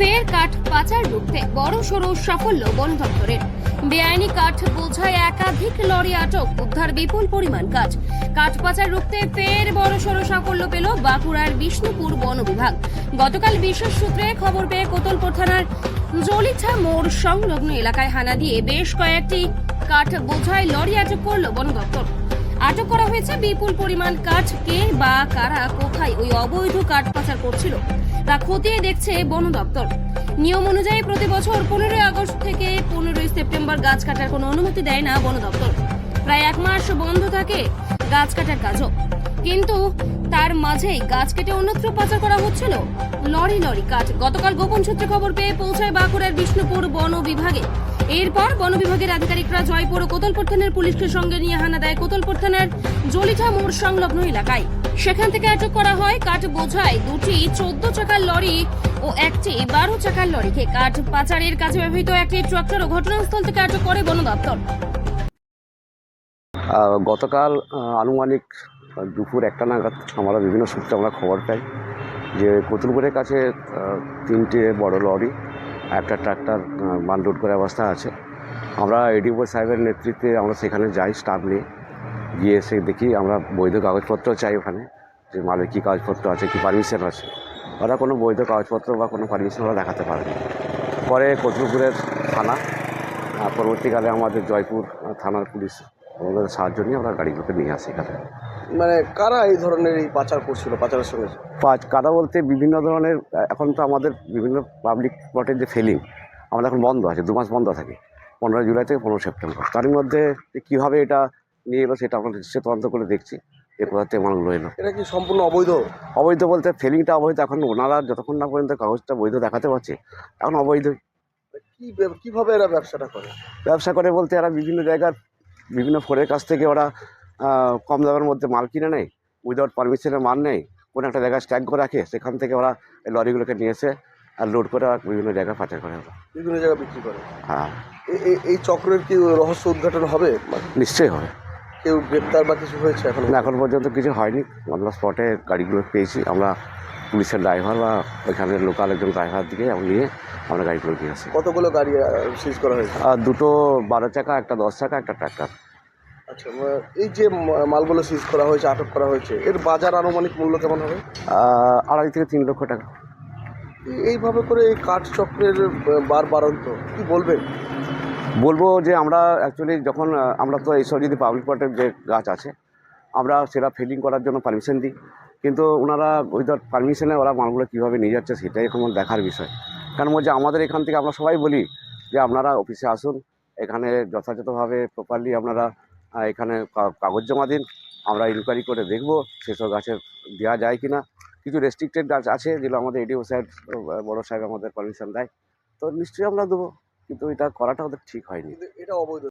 ফের কাঠ পাচার রুখতে বড় সড়ো সাফল্য বন দপ্তরের বেআইনি কাঠ বোঝায় একাধিক লরি আটক, উদ্ধার বিপুল পরিমাণ কাঠ। কাঠ পাচার রুখতে ফের বড় সড়ো সাফল্য পেল বাঁকুড়ার বিষ্ণুপুর বন বিভাগ। গতকাল বিশেষ সূত্রে খবর পেয়ে কোতলপুর থানার জলিছা মোড় সংলগ্ন এলাকায় হানা দিয়ে বেশ কয়েকটি কাঠ বোঝায় লরি আটক করল বন দপ্তর আটক করা হয়েছে বিপুল পরিমাণ কাঠ, কে বা কারা, কোথায় ওই অবৈধ কাঠ পাচার করছিল, তা খতিয়ে দেখছে বন দপ্তর। নিয়ম অনুযায়ী প্রতি বছর পনেরোই আগস্ট থেকে পনেরোই সেপ্টেম্বর গাছ কাটার কোনো অনুমতি দেয় না বন দপ্তর। প্রায় এক মাস বন্ধ থাকে গাছ কাটার কাজও। কিন্তু তার মাঝেই গাছ কেটে অন্যত্র পাচার করা হচ্ছিল। লরি লরি কাঠ। গতকাল গোপন সূত্রে খবর পেয়ে পৌঁছায় বাঁকুড়ার বিষ্ণুপুর বন বিভাগে। এরপর বন বিভাগের আধিকারিকরা জয়পুর ও কোতলপুর থানার পুলিশকে সঙ্গে নিয়ে হানা দেয় কোতলপুর থানার জলিঠা মোড় সংলগ্ন এলাকায়। সেখান থেকে আটক করা হয় কাঠ বোঝায় দুটি চোদ্দ চাকার লরি ও একটি বারো চাকার লরিকে কাঠ পাচারের কাজে ব্যবহৃত একটি ট্রাক্টর ও ঘটনাস্থল থেকে আটক করে বন দপ্তর। গতকাল আনুমানিক দুপুর একটা নাগাদ আমরা বিভিন্ন সূত্রে আমরা খবর পাই যে কতুলপুরের কাছে তিনটে বড় লরি, একটা ট্রাক্টর মানলোড করে অবস্থা আছে। আমরা এডিও সাহেবের নেতৃত্বে আমরা সেখানে যাই স্টাফ নিয়ে। গিয়ে এসে দেখি আমরা বৈধ কাগজপত্র চাই ওখানে, যে মালের কী কাগজপত্র আছে, কী পারমিশন আছে। ওরা কোনো বৈধ কাগজপত্র বা কোনো পারমিশন ওরা দেখাতে পারেনি। পরে কতুলপুরের থানা পরবর্তীকালে আমাদের জয়পুর থানার পুলিশ আমাদের সাহায্য নিয়ে আমরা গাড়িগুলোকে নিয়ে আসি এখানে। মানে কারা এই ধরনের এই পাচার করছিল পাচারের সঙ্গে? পাঁচ কাদা বলতে বিভিন্ন ধরনের এখন তো আমাদের বিভিন্ন পাবলিক প্লটের যে ফেলিং আমাদের এখন বন্ধ আছে দু মাস বন্ধ থাকে পনেরো জুলাই থেকে পনেরো সেপ্টেম্বর। তার মধ্যে কীভাবে এটা নিয়ে এলো সেটা আমরা নিশ্চয়ই তদন্ত করে দেখছি এ কোথা থেকে মালগুলো এলো। এটা কি সম্পূর্ণ অবৈধ? অবৈধ বলতে ফেলিংটা অবৈধ এখন ওনারা যতক্ষণ না পর্যন্ত কাগজটা বৈধ দেখাতে পারছে এখন অবৈধ। কি কীভাবে এরা ব্যবসাটা করে? ব্যবসা করে বলতে এরা বিভিন্ন জায়গার বিভিন্ন ফোরের কাছ থেকে ওরা কম দামের মধ্যে মাল কিনে নেয় উইদাউট পারমিশনের মাল নেই কোনো একটা জায়গায় স্ট্যাগ করে রাখে সেখান থেকে ওরা লরিগুলোকে নিয়ে এসে আর লোড করে বিভিন্ন জায়গায় পাচার করে ওরা। বিভিন্ন জায়গায় বিক্রি করে। হ্যাঁ। এই চক্রের কি রহস্য উদ্ঘাটন হবে? মানে নিশ্চয়ই হবে। কেউ গ্রেপ্তার বা কিছু হয়েছে এখন? এখন পর্যন্ত কিছু হয়নি। আমরা স্পটে গাড়িগুলো পেয়েছি। আমরা পুলিশের ড্রাইভার বা ওইখানে লোকাল একজন ড্রাইভার দিকে আমরা নিয়ে আমরা গাড়িগুলো নিয়ে আসি। কতগুলো গাড়ি সিজ করা হয়েছে? আর দুটো বারো চাকা একটা দশ চাকা একটা ট্রাক্টর আচ্ছা এই যে মালগুলো সিজ করা হয়েছে আটক করা হয়েছে এর বাজার আনুমানিক মূল্য কেমন হবে? আড়াই থেকে তিন লক্ষ টাকা। এইভাবে করে এই কাঠ চক্রের বার বারন্ত কি বলবেন? বলব যে আমরা অ্যাকচুয়ালি যখন আমরা তো এইসব যদি পাবলিক পার্টের যে গাছ আছে আমরা সেটা ফিলিং করার জন্য পারমিশন দিই। কিন্তু ওনারা উইদাউট পারমিশনে ওরা মালগুলো কীভাবে নিয়ে যাচ্ছে সেটাই এখন দেখার বিষয়। কারণ বলছে আমাদের এখান থেকে আমরা সবাই বলি যে আপনারা অফিসে আসুন এখানে যথাযথভাবে প্রপারলি আপনারা এখানে কাগজ জমা দিন, আমরা ইনকোয়ারি করে দেখব সেসব গাছের দেওয়া যায় কি না কিছু রেস্ট্রিক্টেড গাছ আছে যেগুলো আমাদের এডিও সাহেব বড়ো সাহেব আমাদের পারমিশন দেয়। তো নিশ্চয়ই আমরা দেবো, কিন্তু এটা করাটা ওদের ঠিক হয়নি। এটা অবৈধ।